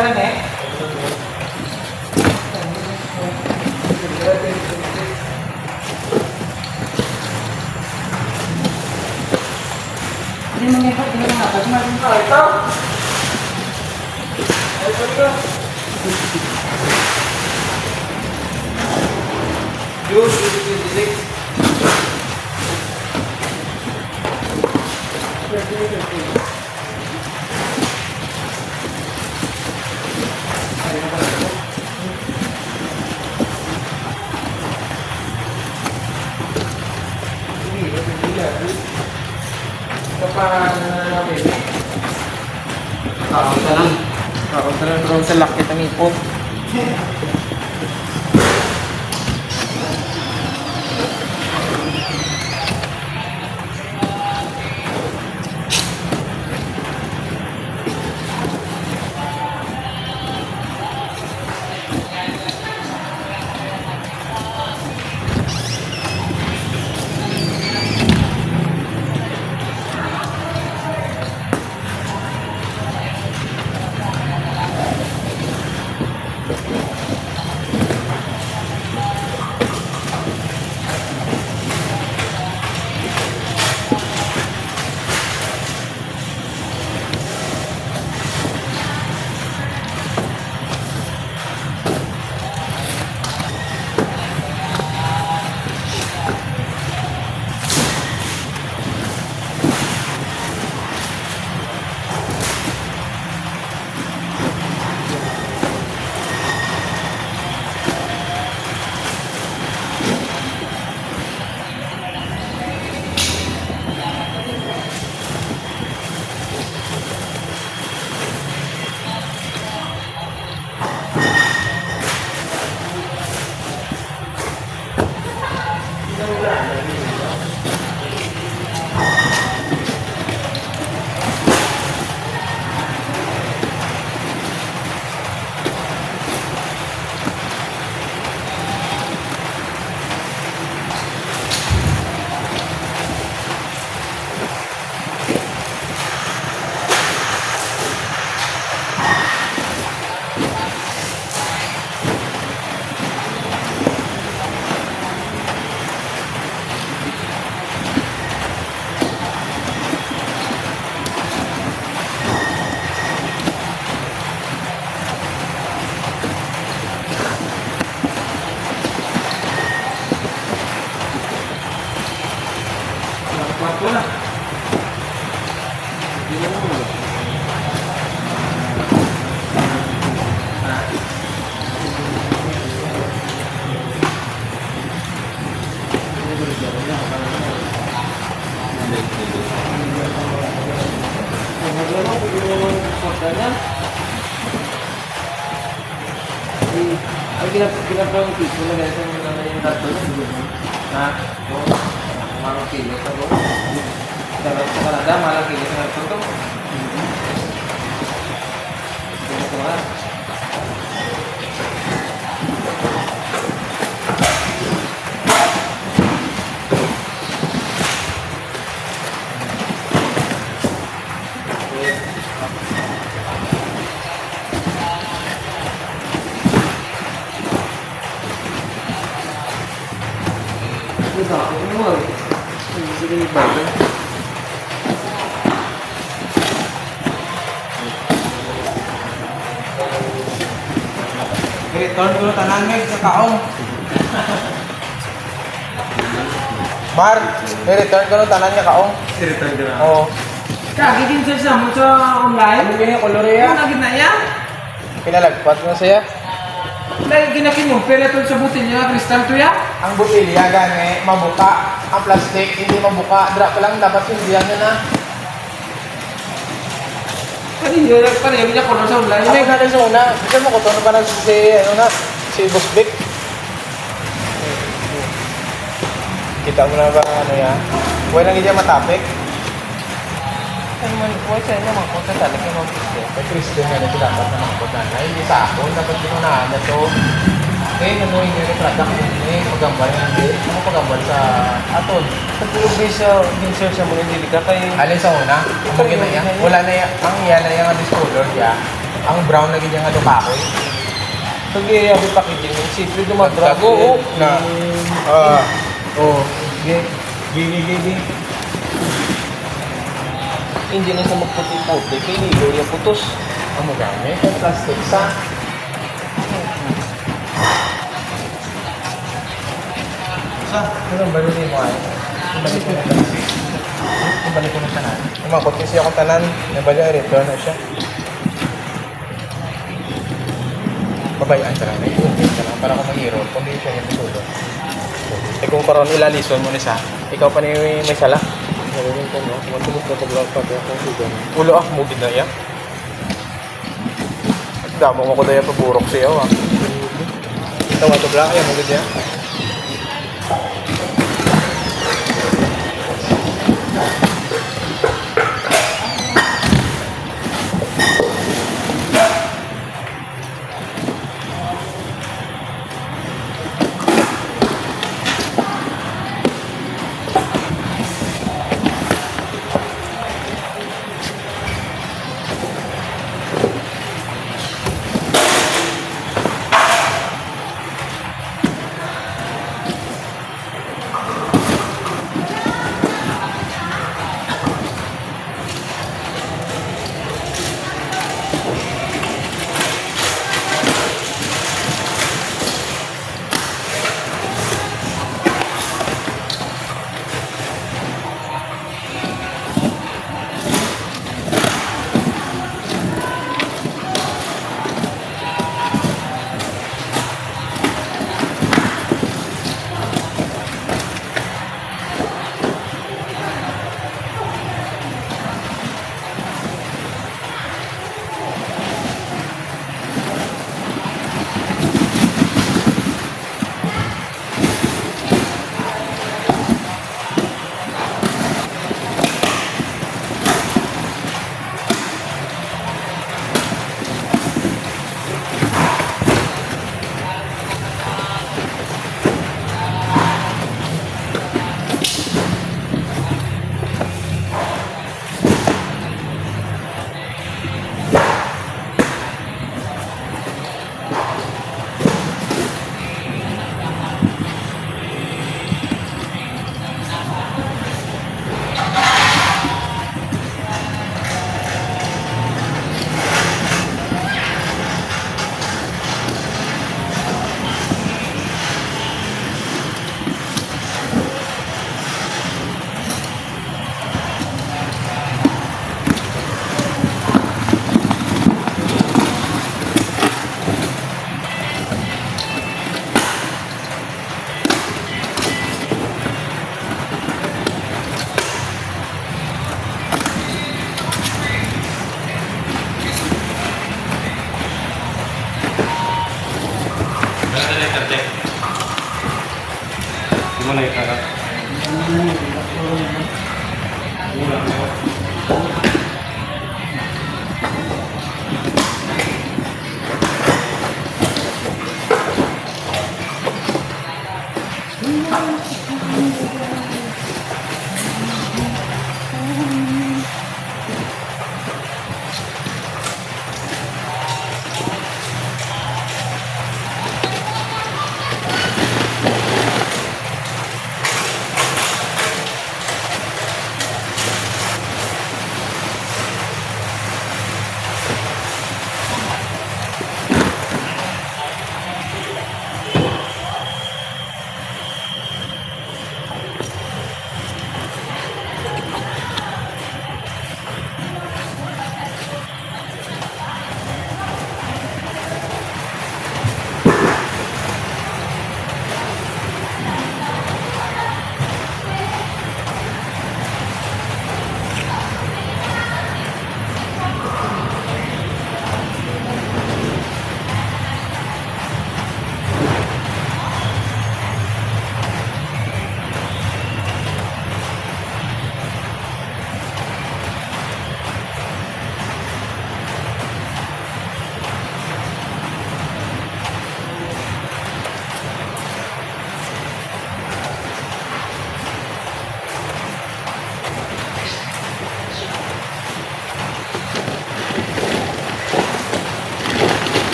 Sekarang eh. Hindi mo niya pa, hindi mo nga. Pag maraming ka, ito. Ito, ito. June 2026. Kakauta lang. Kakauta lang pero sa lakit ang ipot. Ay, kinap kinapang tipo na ganito mo naman yung dato na. Na, yung marang kilo. Sa ko. Sa Canada, marang kilo. Sa dato to. Kilo I-return ko na tanan may sa kaong. Mar, i-return ko na tanan niya kaong. I-return ko na. Oo. Kagi din sa sa mo sa Ano online. ba yung kolor Ano ya? na ginaya? Pinalagpat mo siya. Dahil ginakin mo, pero ito sa butil niya, kristal to ya. Ang butilya gani, mabuka. Ang plastic, hindi mabuka. Dra pa lang, dapat hindi yan na. Pwede yun niya kolor sa. Ano yung galing sa una? Bisa mo ko to, ano ba na si, ano na, si Boss Vic? Kita mo na ba ano yan? Huwag lang hindi matapik. Ano man, huwag sa inyo, mga kota talaga mga Christian. Kaya Christian nga na dapat na mga kota na. Hindi sa ako, dapat pinunahan na to. Eh, ano yung yung product mo eh, pagambal nga hindi. Ano pagambal sa aton? Sa tulog din sa insert sa mga hindi ka kay... Alin sa una? Ang mga na yan? Wala na yan. Ang yan na yung discolor niya. Ang brown na ganyan nga kahoy. Sige, abi pa kiti. Siyempre dumadrago. Oo. Na, ah, Oo. Sige. gigi, gigi. Hindi na sa magputi-puti. Kaya nilo yung putos. Ang magami. Ang plastic sa. Sa? Ano ba rin mo ay? Ibalik ko na tanan. Ibalik ko na tanan. Umakot kasi ako tanan. Nabali ay return na siya. Babayaan ka lang. Ka lang para kung mahiro. Kundi siya yung tulo. Eh kung karon ilalison mo ni sa, ikaw pa ni may sala. Narinig ko no. Matulog na pag pa ako sigan. Ulo ah, mo na ya. At damo mo ko daya paburok siya ah. Tawa to bla ay mo gid Ya. Hindi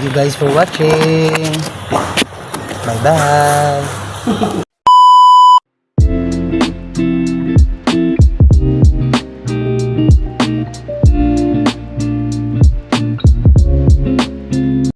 Thank you guys for watching. Bye bye.